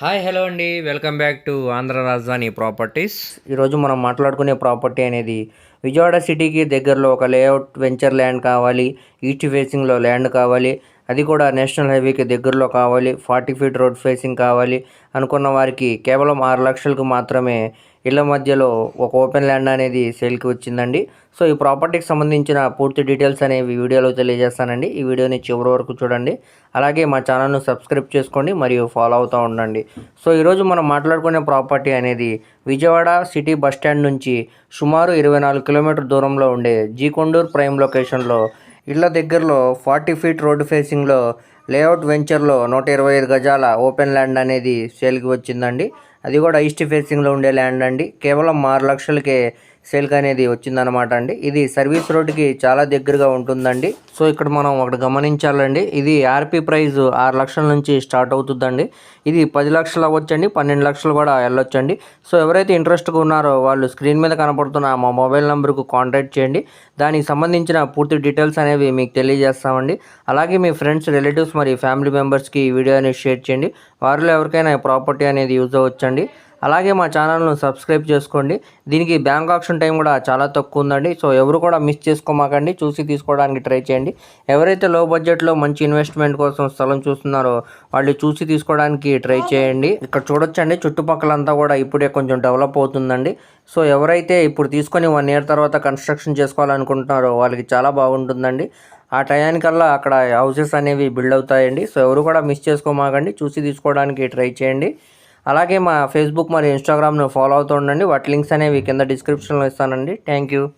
Hi hello అండి. Welcome back to Andhra Rajadhani properties. ఈరోజు మనం మాట్లాడుకునే ప్రాపర్టీ అనేది విజయవాడ సిటీకి దగ్గరలో ఒక లేఅవుట్ వెంచర్ ల్యాండ్ కావాలి ఈస్ట్ ఫేసింగ్లో ల్యాండ్ కావాలి. అది కూడా నేషనల్ హైవేకి దగ్గరలో కావాలి ఫార్టీ ఫీట్ రోడ్ ఫేసింగ్ కావాలి అనుకున్న వారికి కేవలం ఆరు లక్షలకు మాత్రమే ఇళ్ళ మధ్యలో ఒక ఓపెన్ ల్యాండ్ అనేది సేల్కి వచ్చిందండి. సో ఈ ప్రాపర్టీకి సంబంధించిన పూర్తి డీటెయిల్స్ అనేవి వీడియోలో తెలియజేస్తానండి. ఈ వీడియోని చివరి వరకు చూడండి. అలాగే మా ఛానల్ను సబ్స్క్రైబ్ చేసుకోండి మరియు ఫాలో అవుతూ ఉండండి. సో ఈరోజు మనం మాట్లాడుకునే ప్రాపర్టీ అనేది విజయవాడ సిటీ బస్ స్టాండ్ నుంచి సుమారు ఇరవై నాలుగు కిలోమీటర్ దూరంలో ఉండే జీకొండూర్ ప్రైమ్ లొకేషన్లో ఇళ్ళ దగ్గరలో ఫార్టీ ఫీట్ రోడ్డు ఫేసింగ్లో లేఅవుట్ వెంచర్లో నూట ఇరవై ఐదు గజాల ఓపెన్ ల్యాండ్ అనేది సేల్కి వచ్చిందండి. అది కూడా ఈస్ట్ ఫేసింగ్లో ఉండే ల్యాండ్ అండి. కేవలం ఆరు లక్షలకే సేల్కి అనేది వచ్చిందనమాట అండి. ఇది సర్వీస్ రోడ్డుకి చాలా దగ్గరగా ఉంటుందండి. సో ఇక్కడ మనం ఒకటి గమనించాలండి. ఇది ఆర్పి ప్రైస్ ఆరు లక్షల నుంచి స్టార్ట్ అవుతుందండి. ఇది పది లక్షలు అవ్వచ్చండి. పన్నెండు లక్షలు కూడా వెళ్ళొచ్చండి. సో ఎవరైతే ఇంట్రెస్ట్గా ఉన్నారో వాళ్ళు స్క్రీన్ మీద కనపడుతున్న మా మొబైల్ నెంబర్కు కాంటాక్ట్ చేయండి. దానికి సంబంధించిన పూర్తి డీటెయిల్స్ అనేవి మీకు తెలియజేస్తామండి. అలాగే మీ ఫ్రెండ్స్ రిలేటివ్స్ మరియు ఫ్యామిలీ మెంబర్స్కి ఈ వీడియో అనేది షేర్ చేయండి. వారిలో ఎవరికైనా ప్రాపర్టీ అనేది యూజ్ అవ్వచ్చండి. అలాగే మా ఛానల్ను సబ్స్క్రైబ్ చేసుకోండి. దీనికి బ్యాంక్ ఆప్షన్ టైం కూడా చాలా తక్కువ ఉందండి. సో ఎవరు కూడా మిస్ చేసుకోమాకండి. చూసి తీసుకోవడానికి ట్రై చేయండి. ఎవరైతే లో బడ్జెట్లో మంచి ఇన్వెస్ట్మెంట్ కోసం స్థలం చూస్తున్నారో వాళ్ళు చూసి తీసుకోవడానికి ట్రై చేయండి. ఇక్కడ చూడొచ్చండి. చుట్టుపక్కలంతా కూడా ఇప్పుడే కొంచెం డెవలప్ అవుతుందండి. సో ఎవరైతే ఇప్పుడు తీసుకొని వన్ ఇయర్ తర్వాత కన్స్ట్రక్షన్ చేసుకోవాలనుకుంటున్నారో వాళ్ళకి చాలా బాగుంటుందండి. ఆ టయానికల్లా అక్కడ హౌసెస్ అనేవి బిల్డ్ అవుతాయండి. సో ఎవరు కూడా మిస్ చేసుకోమాకండి. చూసి తీసుకోవడానికి ట్రై చేయండి. అలాగే మా ఫేస్బుక్ మరియు ఇన్స్టాగ్రామ్ను ఫాలో అవుతూ ఉండండి. వాటి లింక్స్ అనేవి కింద డిస్క్రిప్షన్లో ఇస్తానండి. Thank you